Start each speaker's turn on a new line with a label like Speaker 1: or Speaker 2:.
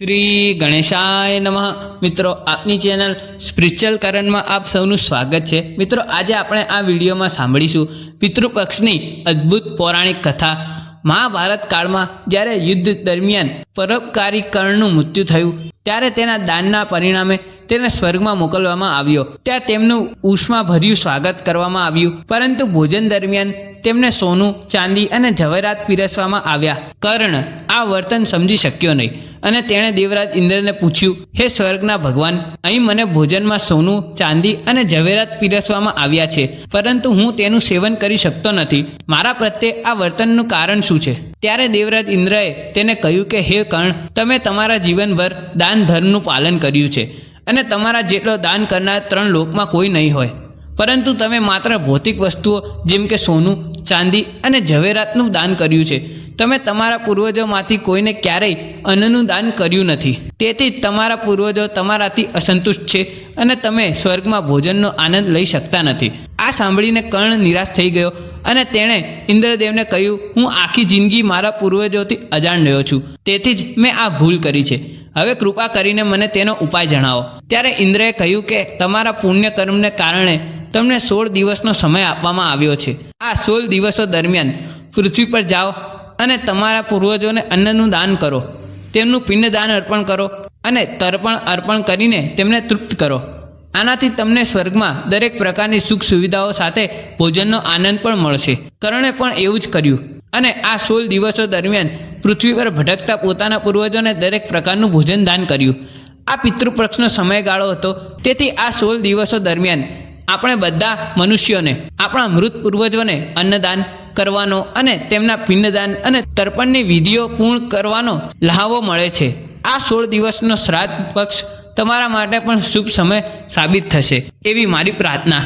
Speaker 1: શ્રી ગણેશાય નમઃ. મિત્રો, આપની ચેનલ સ્પિરિચ્યુઅલ કરણમાં આપ સૌનું સ્વાગત છે. મિત્રો, આજે આપણે આ વિડીયોમાં સાંભળીશું પિતૃપક્ષની અદ્ભુત પૌરાણિક કથા. મહાભારત કાળમાં જ્યારે યુદ્ધ દરમિયાન પરોપકારી કર્ણનું મૃત્યુ થયું, ત્યારે તેના દાનના પરિણામે તેને સ્વર્ગમાં મોકલવામાં આવ્યો. ત્યાં તેમનું ઉષ્માભર્યું સ્વાગત કરવામાં આવ્યું. પરંતુ ભોજન દરમિયાન તેમને સોનું, ચાંદી અને જવેરાત પીરસવામાં આવ્યા. કર્ણ, આ વર્તન સમજી શક્યો નહીં. અને તેણે દેવરાજ ઇન્દ્રને પૂછ્યું, હે સ્વર્ગના ભગવાન, અહીં મને ભોજનમાં સોનું, ચાંદી અને ઝવેરાત પીરસવામાં આવ્યા છે, પરંતુ હું તેનું સેવન કરી શકતો નથી. મારા પ્રત્યે આ વર્તનનું કારણ શું છે? ત્યારે દેવરાજ ઇન્દ્રએ તેને કહ્યું કે, હે કર્ણ, તમે તમારા જીવનભર દાન ધર્મનું પાલન કર્યું છે, અને તમારા જેટલો દાન કરનાર ત્રણ લોકમાં કોઈ નહીં હોય. પરંતુ તમે માત્ર ભૌતિક વસ્તુઓ, જેમ કે સોનું ચાંદી અને ઝવેરાતનું દાન કર્યું છે. તમે તમારા પૂર્વજોમાંથી કોઈને ક્યારેય અન્નનું દાન કર્યું નથી. તેથી તમારા પૂર્વજો તમારાથી અસંતુષ્ટ છે અને તમે સ્વર્ગમાં ભોજનનો આનંદ લઈ શકતા નથી. આ સાંભળીને કર્ણ નિરાશ થઈ ગયો અને તેણે ઇન્દ્રદેવને કહ્યું, હું આખી જિંદગી મારા પૂર્વજોથી અજાણ રહ્યો છું. તેથી જ મેં આ ભૂલ કરી છે. હવે કૃપા કરીને મને તેનો ઉપાય જણાવો. ત્યારે ઇન્દ્રએ કહ્યું કે, તમારા પુણ્ય કર્મને કારણે તમને સોળ દિવસનો સમય આપવામાં આવ્યો છે. આ સોળ દિવસો દરમિયાન પૃથ્વી પર જાઓ અને તમારા પૂર્વજોને અન્નનું દાન કરો. તેમનું પિંડદાન અર્પણ કરો અને તર્પણ અર્પણ કરીને તેમને તૃપ્ત કરો. આનાથી તમને સ્વર્ગમાં દરેક પ્રકારની સુખ સુવિધાઓ સાથે ભોજનનો આનંદ પણ મળશે. કરણે પણ એવું જ કર્યું. અને આ સોળ દિવસો દરમિયાન પૃથ્વી પર ભટકતા પોતાના પૂર્વજોને દરેક પ્રકારનું ભોજન દાન કર્યું. આ પિતૃપક્ષનો સમયગાળો હતો. તેથી આ સોળ દિવસો દરમિયાન આપણે બધા મનુષ્યોને, આપણા મૃત પૂર્વજોને અન્નદાન કરવાનો અને તેમના પિંડદાન અને તર્પણની વિધિઓ પૂર્ણ કરવાનો લહાવો મળે છે. આ સોળ દિવસનો શ્રાદ્ધ પક્ષ તમારા માટે પણ શુભ સમય સાબિત થશે એવી મારી પ્રાર્થના.